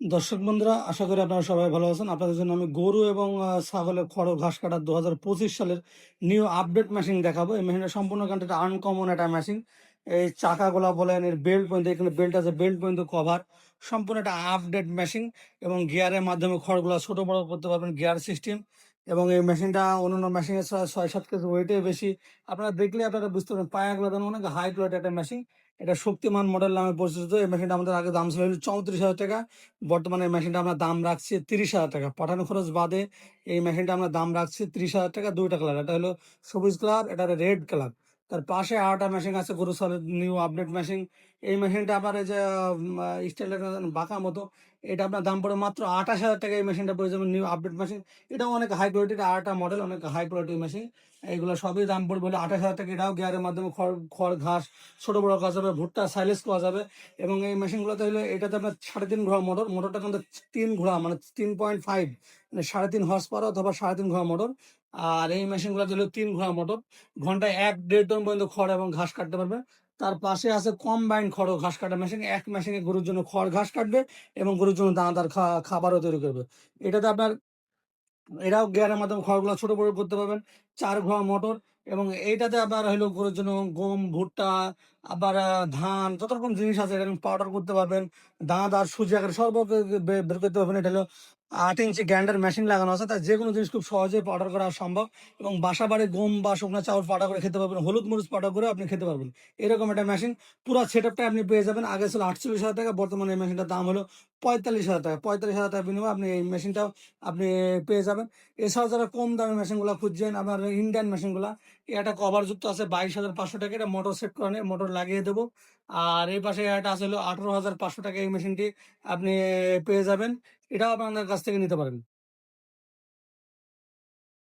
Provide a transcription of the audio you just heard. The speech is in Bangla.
দর্শক বন্ধুরা, আশা করি আপনারা সবাই ভালো আছেন। আপনাদের জন্য আমি গরু এবং ছাগলের খড়, ঘাস কাটার দু হাজার পঁচিশ সালের নিউ আপডেট মেশিন দেখাবো। এই মেশিনটা সম্পূর্ণ কিন্তু একটা আনকমন একটা মেশিন এই চাকাগুলা বলেন এর বেল্ট পর্যন্ত এখানে বেল্ট আছে বেল্ট পর্যন্ত কভার সম্পূর্ণ একটা আপডেট মেশিন এবং গিয়ারের মাধ্যমে খড়গুলো ছোট বড় করতে পারবেন গিয়ার সিস্টেম এবং এই মেশিনটা অন্যান্য মেশিনের ছয় সাত কেজি ওয়েটে বেশি। আপনারা দেখলে আপনারা বুঝতে পারবেন, পায়াগুলো অনেক হাই কোয়ালিটি একটা মেশিন এটা শক্তিমান মডেল নামে পরিচিত। এই মেশিনটা আমাদের আগে দাম ছিল চৌত্রিশ হাজার টাকা। বর্তমানে এই মেশিনটা আমরা দাম রাখছি তিরিশ হাজার টাকা। পাঠানো খরচ বাদে এই মেশিনটা আমরা দাম রাখছি তিরিশ হাজার টাকা, দুইটা কালার এটা হলো সবুজ কালার এটা রেড কালার তার পাশে আরেকটা মেশিন আছে গরু সালের নিউ আপডেট মেশিন এই মেশিনটা আপনার এই যে স্টাইলের বাঁকা মতো, এটা আপনার দাম পড়ে মাত্র আঠাশ হাজার টাকা এই মেশিনটা পড়ে যাবে নিউ আপডেট মেশিন এটাও অনেক হাই কোয়ালিটির আরেকটা মডেল অনেক হাই কোয়ালিটির মেশিন এইগুলো সবই দাম পড়বে বলে আঠাশ হাজার টাকা, এটাও গিয়ারের মাধ্যমে খড় খড়, ঘাস, ছোটো বড় করা যাবে ভুট্টা সাইলেস করা যাবে। এবং এই মেশিনগুলোতে হলে এটাতে আপনার সাড়ে তিন ঘোড়া মোটর মোটরটা কিন্তু তিন ঘোড়া মানে তিন পয়েন্ট ফাইভ মানে সাড়ে তিন হর্স পাওয়ার অথবা সাড়ে তিন ঘোড়া মোটর আর এই মেশিনগুলোতে হলো তিন ঘোড়া মোটর ঘন্টায় এক দেড় টন পর্যন্ত খড় এবং ঘাস কাটতে পারবে। তার পাশে আছে কম্বাইন খড় ঘাস কাটা মেশিন এক মেশিনে গরুর জন্য খড়, ঘাস কাটবে এবং গরুর জন্য দানাদার খাবারও তৈরি করবে। এটাতে আপনার, এরাও গিয়ারের মাধ্যমে খড়গুলো ছোট বড় করতে পারবেন। চার ঘোড়া, মোটর এবং এইটাতে আপনার হলো গরুর জন্য গম, ভুট্টা আবার ধান যত রকম জিনিস আছে এটা পাউডার করতে পারবেন, দাঁত আর সুজি আকারে সর্ব বের করতে পারবেন। এটা হলো আট ইঞ্চি গ্যান্ডার মেশিন লাগানো আছে তাই যে কোনো জিনিস খুব সহজে পাউডার করা সম্ভব এবং বাসা বাড়ি গম বা শুকনো চাউল পাউডার করে খেতে পারবেন, হলুদ মরিচ পাউডার করে আপনি খেতে পারবেন। এরকম একটা মেশিন পুরো সেট আপটা আপনি পেয়ে যাবেন। আগে ছিল আটচল্লিশ হাজার টাকা, বর্তমানে এই মেশিনটার দাম হলো পঁয়তাল্লিশ হাজার টাকা। পঁয়তাল্লিশ হাজার টাকা বিনিময়ে আপনি এই মেশিনটাও আপনি পেয়ে যাবেন। এছাড়াও যারা কম দামের মেশিনগুলো খুঁজছেন আপনার ইন্ডিয়ান মেশিনগুলো এটা কভার যুক্ত আছে বাইশ হাজার পাঁচশো টাকা। এটা মোটর সেট করে মোটর লাগিয়ে দেবো। আর এই পাশে একটা আসলে আঠেরো হাজার পাঁচশো টাকা এই মেশিনটি আপনি পেয়ে যাবেন। এটাও আপনাদের কাছ থেকে নিতে পারেন।